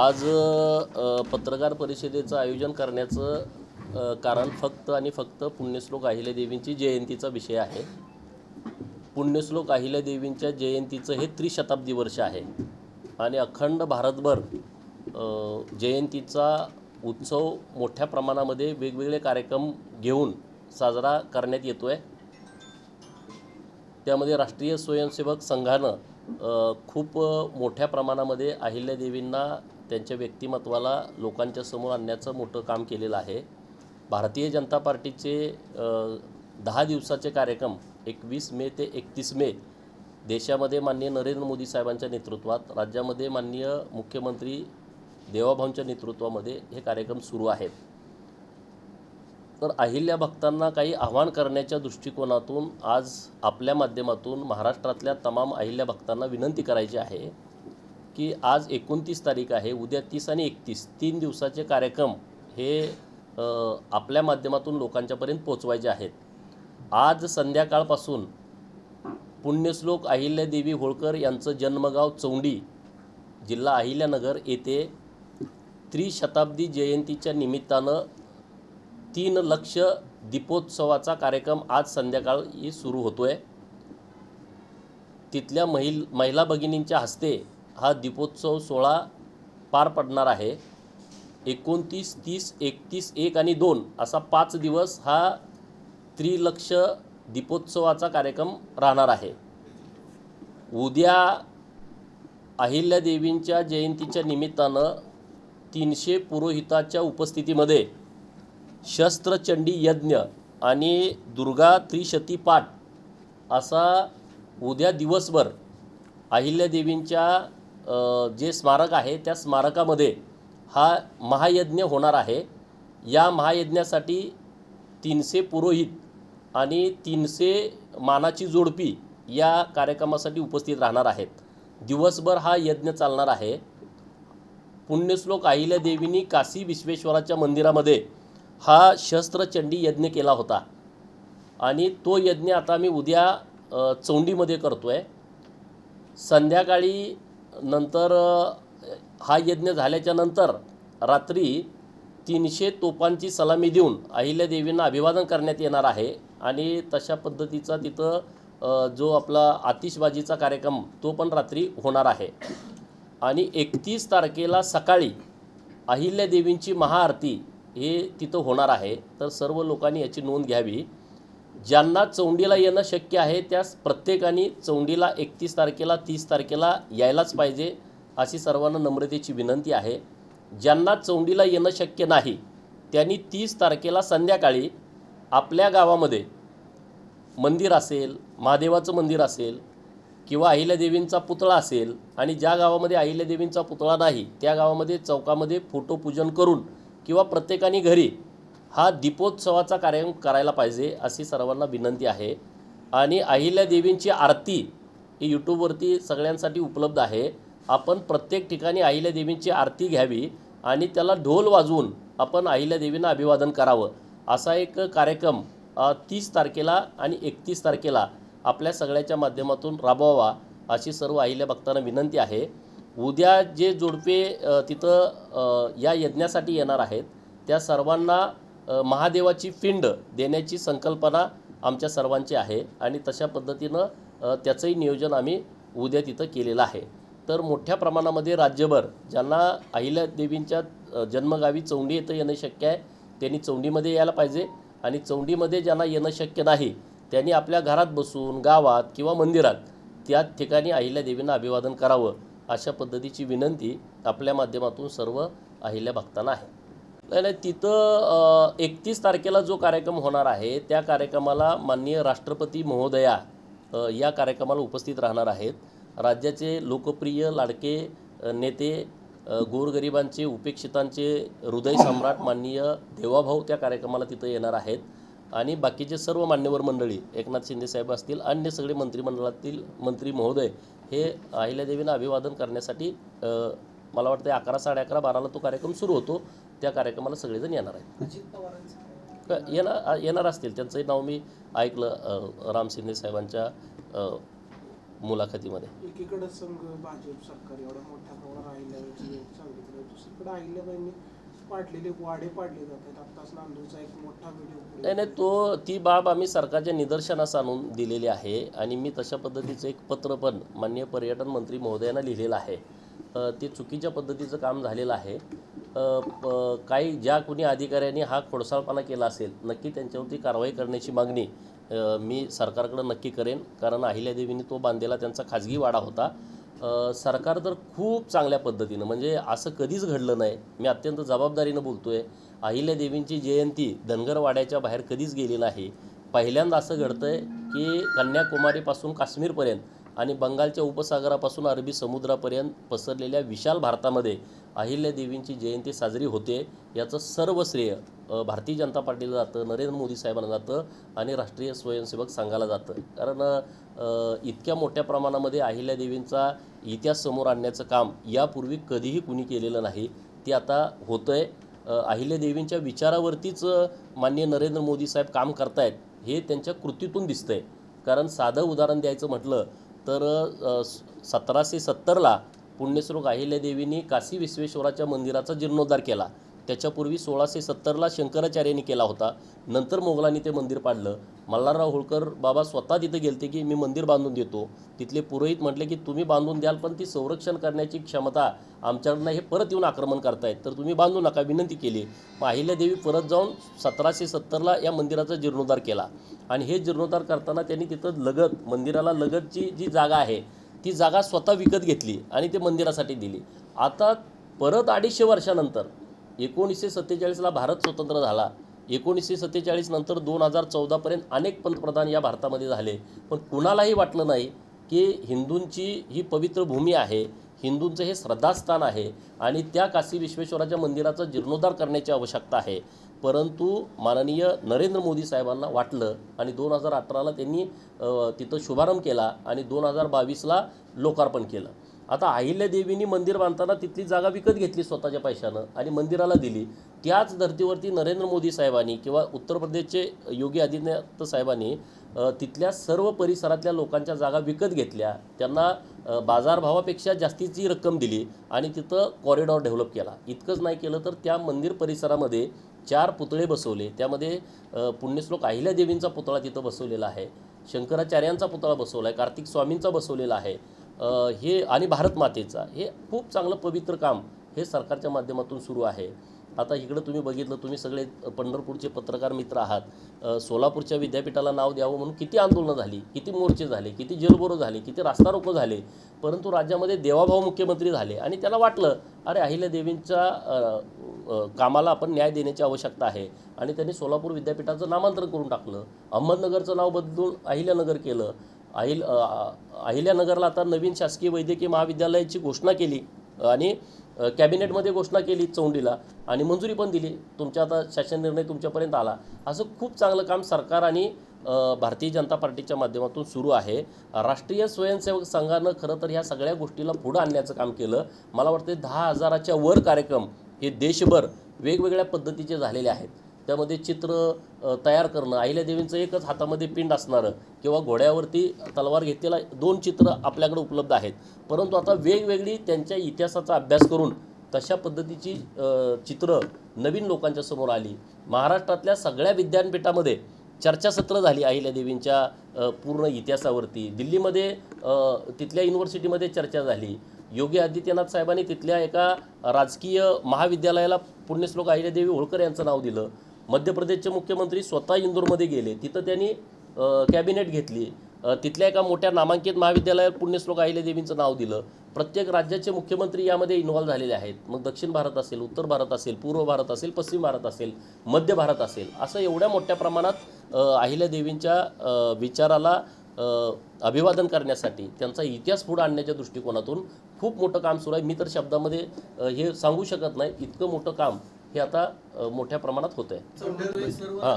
आज पत्रकार परिषदेचं आयोजन करण्याचं कारण फक्त आणि फक्त पुण्यश्लोक अहिल्यादेवींची जयंतीचा विषय आहे. पुण्यश्लोक अहिल्यादेवींच्या जयंतीचं हे त्रिशताब्दी वर्ष आहे. आणि अखंड भारतभर जयंतीचा उत्सव मोठ्या प्रमाणामध्ये वेगवेगळे कार्यक्रम घेऊन साजरा करण्यात येतो आहे त्यामध्ये राष्ट्रीय स्वयंसेवक संघानं खूप मोठ्या प्रमाणामध्ये अहिल्यादेवींना त्यांच्या व्यक्तिमत्वाला लोकांच्या समोर आणण्याचं मोठं काम केलेलं आहे. भारतीय जनता पार्टीचे दहा दिवसाचे कार्यक्रम एकवीस मे ते एकतीस मे देशामध्ये माननीय नरेंद्र मोदी साहेबांच्या नेतृत्वात राज्यामध्ये माननीय मुख्यमंत्री देवाभाऊंच्या नेतृत्वामध्ये हे कार्यक्रम सुरू आहेत. तर अहिल्या भक्तांना काही आव्हान करण्याच्या दृष्टिकोनातून आज आपल्या माध्यमातून महाराष्ट्रातल्या तमाम अहिल्या भक्तांना विनंती करायची आहे. की आज एकोणतीस तारीख आहे उद्या तीस आणि एकतीस. तीन दिवसाचे कार्यक्रम हे आपल्या माध्यमातून लोकांच्यापर्यंत पोचवायचे आहेत. आज संध्याकाळपासून पुण्यश्लोक अहिल्यादेवी होळकर यांचं जन्मगाव चौंडी जिल्हा अहिल्यानगर येथे त्रिशताब्दी जयंतीच्या निमित्तानं तीन लक्ष दीपोत्सवाचा कार्यक्रम आज संध्याकाळी सुरू होतो आहे तिथल्या महिल महिला भगिनींच्या हस्ते हा दीपोत्सव सोहळा पार पडणार आहे. एकोणतीस तीस एकतीस एक आणि दोन असा पाच दिवस हा त्रिलक्ष दीपोत्सवाचा कार्यक्रम राहणार आहे. उद्या अहिल्यादेवींच्या जयंतीच्या निमित्तानं तीनशे पुरोहिताच्या उपस्थितीमध्ये शस्त्रचंडी यज्ञ आणि दुर्गा त्रिशती पाठ असा उद्या दिवसभर अहिल्यादेवींच्या जे स्मारक आहे त्या स्मारकामध्ये हा महायज्ञ होणार आहे. या महायज्ञासाठी तीनशे पुरोहित आणि तीनशे मानाची जोडपी या कार्यक्रमासाठी उपस्थित राहणार आहेत. दिवसभर हा यज्ञ चालणार आहे. पुण्यश्लोक अहिल्यादेवींनी काशी विश्वेश्वराच्या मंदिरामध्ये हा शस्त्रचंडी यज्ञ केला होता. आणि तो यज्ञ आता मी उद्या चोंडीमध्ये चौंडीमध्ये करतो आहे संध्याकाळी नंतर हा यज्ञ झाल्याच्यानंतर रात्री तीनशे तोफांची सलामी देऊन अहिल्यादेवींना अभिवादन करण्यात येणार आहे. आणि तशा पद्धतीचा तिथं जो आपला आतिषबाजीचा कार्यक्रम तो पण रात्री होणार आहे. आणि एकतीस तारखेला सकाळी अहिल्यादेवींची महाआरती हे तिथं होणार आहे. तर सर्व लोकांनी याची नोंद घ्यावी. ज्यांना चौंडीला येणं शक्य आहे त्या प्रत्येकाने चौंडीला एकतीस तारखेला तीस तारखेला यायलाच पाहिजे अशी सर्वांना नम्रतेची विनंती आहे. ज्यांना चौंडीला येणं शक्य नाही त्यांनी तीस तारखेला संध्याकाळी आपल्या गावामध्ये मंदिर असेल महादेवाचं मंदिर असेल किंवा अहिल्यादेवींचा पुतळा असेल आणि ज्या गावामध्ये अहिल्यादेवींचा पुतळा नाही त्या गावामध्ये चौकामध्ये फोटोपूजन करून किंवा प्रत्येकाने घरी हा दीपोत्सवाचा कार्यक्रम करायला पाहिजे अशी सर्वांना विनंती आहे. आणि अहिल्यादेवींची आरती ही यूट्यूबवरती सगळ्यांसाठी उपलब्ध आहे. आपण प्रत्येक ठिकाणी अहिल्यादेवींची आरती घ्यावी आणि त्याला ढोल वाजवून आपण अहिल्यादेवींना अभिवादन करावं. असा एक कार्यक्रम तीस तारखेला आणि एकतीस तारखेला आपल्या सगळ्याच्या माध्यमातून राबवावा अशी सर्व अहिल्या भक्तांना विनंती आहे. उद्या जे जोडपे तिथं या यज्ञासाठी येणार आहेत त्या सर्वांना महादेवाची पिंड देण्याची संकल्पना आमच्या सर्वांची आहे आणि तशा पद्धतीनं त्याचंही नियोजन आम्ही उद्या तिथं केलेलं आहे. तर मोठ्या प्रमाणामध्ये राज्यभर ज्यांना अहिल्यादेवींच्या देवींच्या जन्मगावी चौंडी येतं येणं शक्य आहे त्यांनी चौंडीमध्ये यायला पाहिजे आणि चौंडीमध्ये ज्यांना येणं शक्य नाही त्यांनी आपल्या घरात बसून गावात किंवा मंदिरात त्या ठिकाणी अहिल्यादेवींना अभिवादन करावं अशा पद्धतीची विनंती आपल्या माध्यमातून सर्व अहिल्या भक्तांना आहे. नाही नाही तिथं एकतीस तारखेला जो कार्यक्रम होणार आहे त्या कार्यक्रमाला माननीय राष्ट्रपती महोदया या कार्यक्रमाला उपस्थित राहणार आहेत. राज्याचे लोकप्रिय लाडके नेते गोरगरिबांचे उपेक्षितांचे हृदय सम्राट माननीय देवाभाऊ त्या कार्यक्रमाला तिथं येणार आहेत. आणि बाकीचे सर्व मान्यवर मंडळी एकनाथ शिंदे साहेब असतील अन्य सगळे मंत्रिमंडळातील मंत्री महोदय हे अहिल्यादेवींना अभिवादन करण्यासाठी मला वाटतं अकरा साडे अकरा बाराला तो कार्यक्रम सुरू होतो. त्या कार्यक्रमाला सगळेजण येणार आहेत. येणार येणार असतील. त्यांचंही नाव मी ऐकलं राम शिंदे साहेबांच्या मुलाखतीमध्ये. एकीकडे संघ भाजप सरकार एवढ्या मोठ्या प्रमाणात अहिल्याबाईंनी पाडलेले वाडे पाडले जात आहेत. आत्ताच नांदूरचा एक मोठा व्हिडिओ नाही नाही तो ती बाब आम्ही सरकारच्या निदर्शनास आणून दिलेली आहे आणि मी तशा पद्धतीचं एक पत्र पण माननीय पर्यटन मंत्री महोदयांना लिहिलेलं आहे. ते चुकीच्या पद्धतीचं काम झालेलं आहे. काही ज्या कोणी अधिकाऱ्यांनी हा खोडसाळपणा केला असेल नक्की त्यांच्यावरती कारवाई करण्याची मागणी मी सरकारकडं नक्की करेन. कारण अहिल्यादेवींनी तो बांधलेला त्यांचा खाजगी वाडा होता. सरकार तर खूप चांगल्या पद्धतीनं म्हणजे असं कधीच घडलं नाही. मी अत्यंत जबाबदारीनं बोलतो आहे अहिल्यादेवींची जयंती धनगरवाड्याच्या बाहेर कधीच गेली नाही. पहिल्यांदा असं घडतं आहे की कन्याकुमारीपासून काश्मीरपर्यंत आणि बंगालच्या उपसागरापासून अरबी समुद्रापर्यंत पसरलेल्या विशाल भारतामध्ये अहिल्यादेवींची जयंती साजरी होते. याचं सर्व श्रेय भारतीय जनता पार्टीला जातं नरेंद्र मोदी साहेबांना जातं आणि राष्ट्रीय स्वयंसेवक संघाला जातं. कारण इतक्या मोठ्या प्रमाणामध्ये अहिल्यादेवींचा इतिहास समोर आणण्याचं काम यापूर्वी कधीही कुणी केलेलं नाही. ते आता होतं आहे अहिल्यादेवींच्या विचारावरतीच माननीय नरेंद्र मोदी साहेब काम करतायत हे त्यांच्या कृतीतून दिसतंय. कारण साधं उदाहरण द्यायचं म्हटलं तर सतराशे सत्तरला पुण्यश्लोक अहिल्यादेवींनी काशी विश्वेश्वराच्या मंदिराचा जीर्णोद्धार केला. त्याच्यापूर्वी सोळाशे सत्तरला शंकराचार्यांनी केला होता. नंतर मोगलांनी ते मंदिर पाडलं. मल्हारराव होळकर बाबा स्वतः तिथे गेलते की मी मंदिर बांधून देतो. तिथले पुरोहित म्हटले की तुम्ही बांधून द्याल पण ती संरक्षण करण्याची क्षमता आमच्याकडनं हे परत येऊन आक्रमण करतायत. तर तुम्ही बांधू नका. विनंती केली. मग अहिल्यादेवी परत जाऊन सतराशे सत्तरला या मंदिराचा जीर्णोद्धार केला. आणि हे जीर्णोद्धार करताना त्यांनी तिथं लगत मंदिराला लगतची जी जागा आहे ती जागा स्वतः विकत घेतली आणि ते मंदिरासाठी दिली. आता परत अडीचशे वर्षानंतर एकोणीसशे सत्तेचाळीसला भारत स्वतंत्र झाला. एकोणीसशे सत्तेचाळीस नंतर दोन हजार चौदापर्यंत अनेक पंतप्रधान या भारतामध्ये झाले. पण कुणालाही वाटलं नाही की हिंदूंची ही पवित्र भूमी आहे हिंदूंचं हे श्रद्धास्थान आहे आणि त्या काशी विश्वेश्वराच्या मंदिराचा जीर्णोद्धार करण्याची आवश्यकता आहे. परंतु माननीय नरेंद्र मोदी साहेबांना वाटलं आणि दोन हजार अठराला त्यांनी तिथं शुभारंभ केला आणि दोन हजार बावीसला लोकार्पण केलं. आता अहिल्यादेवींनी मंदिर बांधताना तिथली जागा विकत घेतली स्वतःच्या पैशानं आणि मंदिराला दिली. त्याच धर्तीवरती नरेंद्र मोदी साहेबांनी किंवा उत्तर प्रदेशचे योगी आदित्यनाथ साहेबांनी तिथल्या सर्व परिसरातल्या लोकांच्या जागा विकत घेतल्या. त्यांना बाजारभावापेक्षा जास्तीची रक्कम दिली आणि तिथं कॉरिडॉर डेव्हलप केला. इतकंच नाही केलं तर त्या मंदिर परिसरामध्ये चार पुतळे बसवले. त्यामध्ये पुण्यश्लोक अहिल्यादेवींचा पुतळा तिथं बसवलेला आहे. शंकराचार्यांचा पुतळा बसवला आहे कार्तिक स्वामींचा बसवलेला आहे. हे आणि भारत मातेचा हे खूप चांगलं पवित्र काम हे सरकारच्या माध्यमातून सुरू आहे. आता इकडं तुम्ही बघितलं तुम्ही सगळे पंढरपूरचे पत्रकार मित्र आहात. सोलापूरच्या विद्यापीठाला नाव द्यावं म्हणून किती आंदोलनं झाली किती मोर्चे झाले किती जेलबोरो झाले किती रास्ता रोको झाले परंतु राज्यामध्ये देवाभाऊ मुख्यमंत्री झाले आणि त्याला वाटलं अरे अहिल्यादेवींच्या देवींच्या कामाला आपण न्याय देण्याची आवश्यकता आहे आणि त्यांनी सोलापूर विद्यापीठाचं नामांतरण करून टाकलं अहमदनगरचं नाव बदलून अहिल्यानगर केलं अहिल अहिल्यानगरला आता नवीन शासकीय वैद्यकीय महाविद्यालयाची घोषणा केली आणि कॅबिनेटमध्ये घोषणा केली चौंडीला आणि मंजुरी पण दिली. तुमच्या आता शासन निर्णय तुमच्यापर्यंत आला. असं खूप चांगलं काम सरकार आणि भारतीय जनता पार्टीच्या माध्यमातून सुरू आहे. राष्ट्रीय स्वयंसेवक संघानं खरं तर ह्या सगळ्या गोष्टीला पुढं आणण्याचं काम केलं. मला वाटतं दहा हजाराच्या वर कार्यक्रम हे देशभर वेगवेगळ्या पद्धतीचे झालेले आहेत. त्यामध्ये चित्र तयार करणं अहिल्यादेवींचं एकच हातामध्ये पिंड असणारं किंवा घोड्यावरती तलवार घेतलेला दोन चित्र आपल्याकडे उपलब्ध आहेत. परंतु आता वेगवेगळी त्यांच्या इतिहासाचा अभ्यास करून तशा पद्धतीची चित्र नवीन लोकांच्या समोर आली. महाराष्ट्रातल्या सगळ्या विद्यापीठामध्ये चर्चासत्र झाली अहिल्यादेवींच्या पूर्ण इतिहासावरती. दिल्लीमध्ये तिथल्या युनिव्हर्सिटीमध्ये चर्चा झाली. योगी आदित्यनाथ साहेबांनी तिथल्या एका राजकीय महाविद्यालयाला पुण्यश्लोक अहिल्यादेवी होळकर यांचं नाव दिलं. मध्य प्रदेशचे मुख्यमंत्री स्वतः इंदोरमध्ये गेले. तिथं त्यांनी कॅबिनेट घेतली. तिथल्या एका मोठ्या नामांकित महाविद्यालयात पुण्यश्लोक अहिल्यादेवींचं नाव दिलं. प्रत्येक राज्याचे मुख्यमंत्री यामध्ये इन्व्हॉल्व्ह झालेले आहेत. मग दक्षिण भारत असेल उत्तर भारत असेल पूर्व भारत असेल पश्चिम भारत असेल मध्य भारत असेल असं एवढ्या मोठ्या प्रमाणात अहिल्या अहिल्यादेवींच्या विचाराला अभिवादन करण्यासाठी त्यांचा इतिहास पुढे आणण्याच्या दृष्टिकोनातून खूप मोठं काम सुरू आहे. मी तर शब्दामध्ये हे सांगू शकत नाही. इतकं मोठं काम हे आता मोठ्या प्रमाणात होतं आहे हा.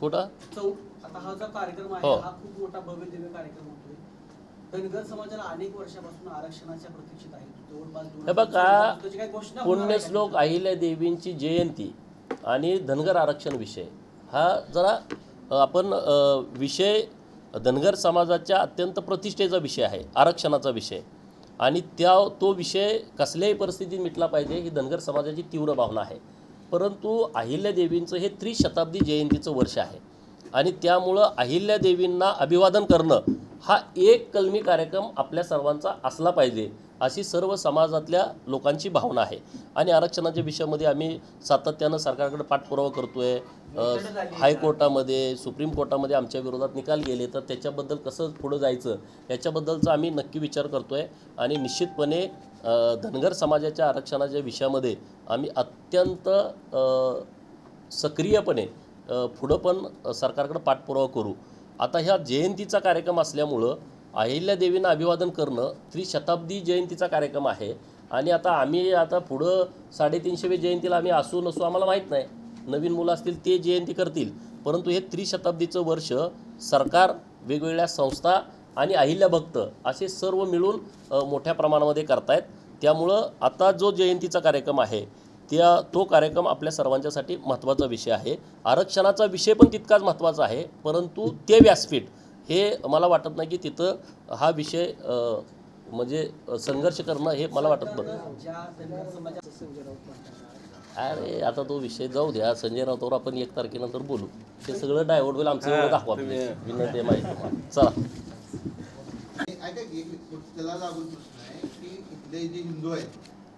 कुठं? हा हो. हा हे बघा पुण्यश्लोक का? अहिल्यादेवींची जयंती आणि धनगर आरक्षण विषय. हा जरा आपण विषय धनगर समाजाच्या अत्यंत प्रतिष्ठेचा विषय आहे आरक्षणाचा विषय. आणि त्या तो विषय कसल्याही परिस्थितीत मिटला पाहिजे ही धनगर समाजाची तीव्र भावना आहे. परंतु अहिल्यादेवींचं हे त्रिशताब्दी जयंतीचं वर्ष आहे. आणि त्यामुळं अहिल्यादेवींना अभिवादन करणं हा एक कलमी कार्यक्रम आपल्या सर्वांचा असला पाहिजे. अशी सर्व समाजातल्या लोकांची भावना आहे. आणि आरक्षणाच्या विषयामध्ये आम्ही सातत्यानं सरकारकडे पाठपुरावा करतोय. आहे हायकोर्टामध्ये सुप्रीम कोर्टामध्ये आमच्या विरोधात निकाल गेले तर त्याच्याबद्दल कसं पुढं जायचं याच्याबद्दलचा आम्ही नक्की विचार करतोय. आणि निश्चितपणे धनगर समाजाच्या आरक्षणाच्या विषयामध्ये आम्ही अत्यंत सक्रियपणे पुढं पण सरकारकडे पाठपुरावा करू. आता ह्या जयंतीचा कार्यक्रम असल्यामुळं अहिल्यादेवींना अभिवादन करणं त्रिशताब्दी जयंतीचा कार्यक्रम आहे. आणि आता आम्ही आता पुढं साडेतीनशेवे जयंतीला आम्ही असू नसू आम्हाला माहीत नाही. नवीन मुलं असतील ते जयंती करतील. परंतु हे त्रिशताब्दीचं वर्ष सरकार वेगवेगळ्या संस्था आणि अहिल्या भक्त असे सर्व मिळून मोठ्या प्रमाणामध्ये करतायत. त्यामुळं आता जो जयंतीचा कार्यक्रम आहे त्या तो कार्यक्रम आपल्या सर्वांच्यासाठी महत्त्वाचा विषय आहे. आरक्षणाचा विषय पण तितकाच महत्त्वाचा आहे. परंतु ते व्यासपीठ हे मला वाटत नाही की तिथं हा विषय म्हणजे संघर्ष करणं हे मला वाटत पाटलांचा. अरे आता तो विषय जाऊ द्या. संजय राऊतावर आपण एक तारखेनंतर बोलू. ते सगळं डायव्हर्ट होईल आमचं एवढं दाखवा विनंती आहे माहिती. चला. त्याला लागून प्रश्न आहे की इथले जे हिंदू आहेत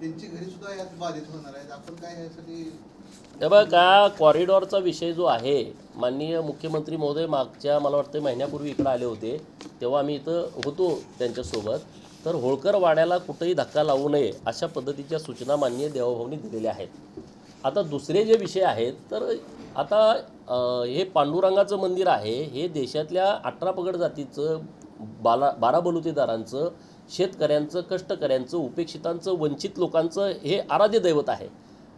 त्यांची घरी सुद्धा यात बाधित होणार आहेत. आपण काय यासाठी बघा कॉरिडॉरचा विषय जो आहे माननीय मुख्यमंत्री महोदय मागच्या मला वाटतं महिन्यापूर्वी इकडं आले होते. तेव्हा आम्ही इथं होतो त्यांच्यासोबत. तर होळकर वाड्याला कुठेही धक्का लावू नये अशा पद्धतीच्या सूचना माननीय देवाभाऊनी दिलेल्या आहेत. आता दुसरे जे विषय आहेत तर आता हे पांडुरंगाचं मंदिर आहे. हे देशातल्या अठरा पगड जातीचं बाला बारा बलुतेदारांचं शेतकऱ्यांचं कष्टकऱ्यांचं उपेक्षितांचं वंचित लोकांचं हे आराध्य दैवत आहे.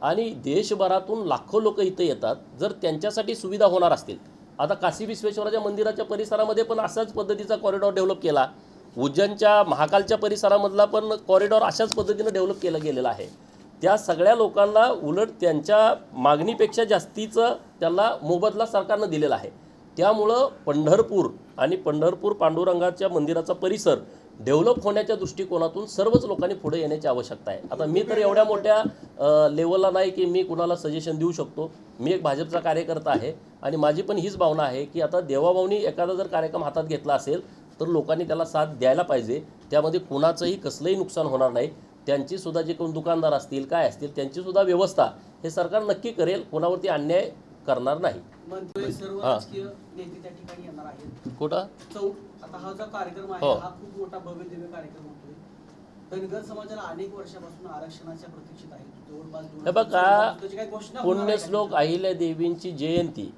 आणि देशभरातून लाखो लोक इथं येतात जर त्यांच्यासाठी सुविधा होणार असतील. आता काशी विश्वेश्वराच्या मंदिराच्या परिसरामध्ये पण अशाच पद्धतीचा कॉरिडॉर डेव्हलप केला. उज्जैनच्या महाकालच्या परिसरामधला पण कॉरिडॉर अशाच पद्धतीनं डेव्हलप केला गेलेला आहे. त्या सगळ्या लोकांना उलट त्यांच्या मागणीपेक्षा जास्तीचं त्याला मोबदला सरकारनं दिलेला आहे. त्यामुळं पंढरपूर आणि पंढरपूर पांडुरंगाच्या मंदिराचा परिसर डेव्हलप होण्याच्या दृष्टिकोनातून सर्वच लोकांनी पुढे येण्याची आवश्यकता आहे. आता मी तर एवढ्या मोठ्या लेवलला नाही की मी कुणाला सजेशन देऊ शकतो. मी एक भाजपचा कार्यकर्ता आहे आणि माझी पण हीच भावना आहे की आता देवाभाऊनी एखादा जर कार्यक्रम हातात घेतला असेल तर लोकांनी त्याला साथ द्यायला पाहिजे. त्यामध्ये कुणाचंही कसलंही नुकसान होणार नाही. त्यांची सुद्धा जे कोण दुकानदार असतील काय असतील त्यांची सुद्धा व्यवस्था हे सरकार नक्की करेल. कोणावरती अन्याय करणार नाही. कुठं? हा हो. बघा? पुण्यश्लोक अहिल्या देवींची जयंती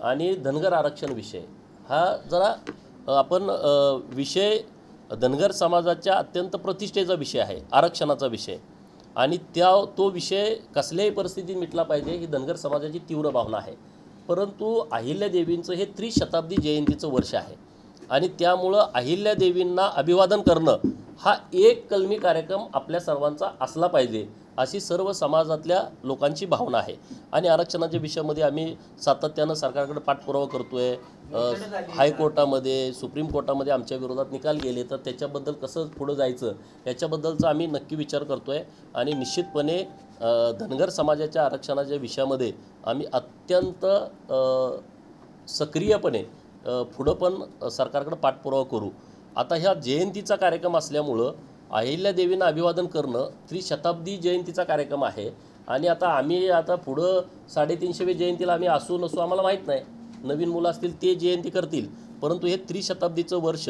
आणि धनगर आरक्षण विषय. हा जरा आपण विषय धनगर समाजाच्या अत्यंत प्रतिष्ठेचा विषय आहे आरक्षणाचा विषय. आणि त्या तो विषय कसल्याही परिस्थितीत मिटला पाहिजे ही धनगर समाजाची तीव्र भावना आहे. परंतु अहिल्यादेवींचं हे त्रिशताब्दी जयंतीचं वर्ष आहे. आणि त्यामुळं अहिल्यादेवींना अभिवादन करणं हा एक कलमी कार्यक्रम आपल्या सर्वांचा असला पाहिजे अशी सर्व समाजातल्या लोकांची भावना आहे. आणि आरक्षणाच्या विषयामध्ये आम्ही सातत्यानं सरकारकडे पाठपुरावा करतोय. आहे हायकोर्टामध्ये सुप्रीम कोर्टामध्ये आमच्या विरोधात निकाल गेले तर त्याच्याबद्दल कसं पुढं जायचं याच्याबद्दलचा आम्ही नक्की विचार करतोय. आणि निश्चितपणे धनगर समाजाच्या आरक्षणाच्या विषयामध्ये आम्ही अत्यंत सक्रियपणे पुढं पण सरकारकडे पाठपुरावा करू. आता ह्या जयंतीचा कार्यक्रम असल्यामुळं अहिल्यादेवींना अभिवादन करणं त्रिशताब्दी जयंतीचा कार्यक्रम आहे. आणि आता आम्ही आता पुढं साडेतीनशेवी जयंतीला आम्ही असू नसू आम्हाला माहीत नाही. नवीन मुलं असतील ते जयंती करतील. परंतु हे त्रिशताब्दीचं वर्ष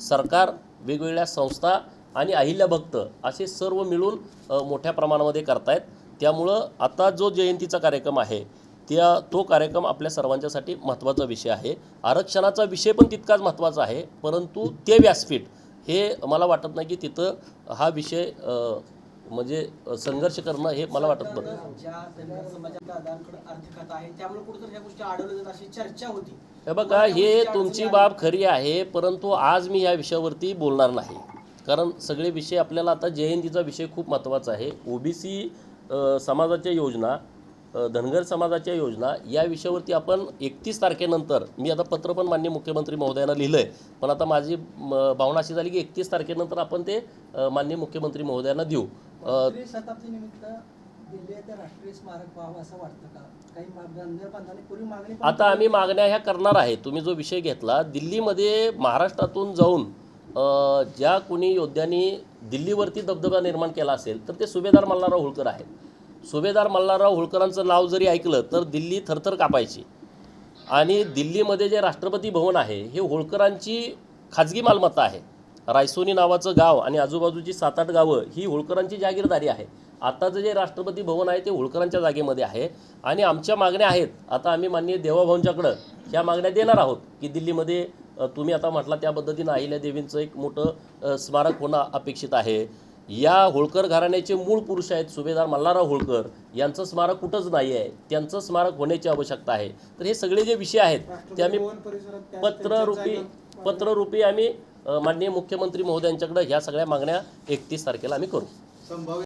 सरकार वेगवेगळ्या संस्था आणि अहिल्या भक्त असे सर्व मिळून मोठ्या प्रमाणामध्ये करतायत. त्यामुळं आता जो जयंतीचा कार्यक्रम आहे त्या तो कार्यक्रम आपल्या सर्वांच्यासाठी महत्त्वाचा विषय आहे. आरक्षणाचा विषय पण तितकाच महत्त्वाचा आहे परंतु ते व्यासपीठ हे मला वाटत नाही की तिथं हा विषय म्हणजे संघर्ष करणं हे मला वाटत होती. हे बघा हे तुमची बाब खरी आहे परंतु आज मी या विषयावरती बोलणार नाही. कारण सगळे विषय आपल्याला आता जयंतीचा विषय खूप महत्त्वाचा आहे. ओबीसी समाजाच्या योजना धनगर समाजाच्या योजना या विषयावरती आपण एकतीस तारखेनंतर मी आता पत्र पण माननीय मुख्यमंत्री महोदयांना लिहिलं आहे पण आता माझी भावना अशी झाली की एकतीस तारखेनंतर आपण ते अ, माननीय मुख्यमंत्री महोदयांना देऊ. आता आम्ही मागण्या ह्या करणार आहे. तुम्ही जो विषय घेतला दिल्लीमध्ये महाराष्ट्रातून जाऊन ज्या कोणी योद्ध्यांनी दिल्लीवरती दबदबा निर्माण केला असेल तर ते सुभेदार मल्हारराव होळकर आहेत. सुभेदार मल्हारराव होळकरांचं नाव जरी ऐकलं तर दिल्ली थरथर कापायची. आणि दिल्लीमध्ये जे राष्ट्रपती भवन आहे हे होळकरांची खाजगी मालमत्ता आहे. रायसोनी नावाचं गाव आणि आजूबाजूची सात आठ गावं ही होळकरांची जागीरदारी आहे. आताचं जे राष्ट्रपती भवन आहे ते होळकरांच्या जागेमध्ये आहे. आणि आमच्या मागण्या आहेत आता आम्ही माननीय देवाभाऊंच्याकडं ह्या मागण्या देणार आहोत की दिल्लीमध्ये तुम्ही आता म्हटला त्या पद्धतीनं अहिल्या देवींचं एक मोठं स्मारक होणं अपेक्षित आहे. या होळकर घराण्याचे मूळ पुरुष आहेत सुभेदार मल्हारराव होळकर. यांचं स्मारक कुठंच नाही आहे त्यांचं स्मारक होण्याची आवश्यकता आहे. तर हे सगळे जे विषय आहेत ते आम्ही पत्ररूपी पत्ररूपी आम्ही माननीय मुख्यमंत्री महोदयांच्याकडे ह्या सगळ्या मागण्या एकतीस तारखेला आम्ही करू. संभाव्य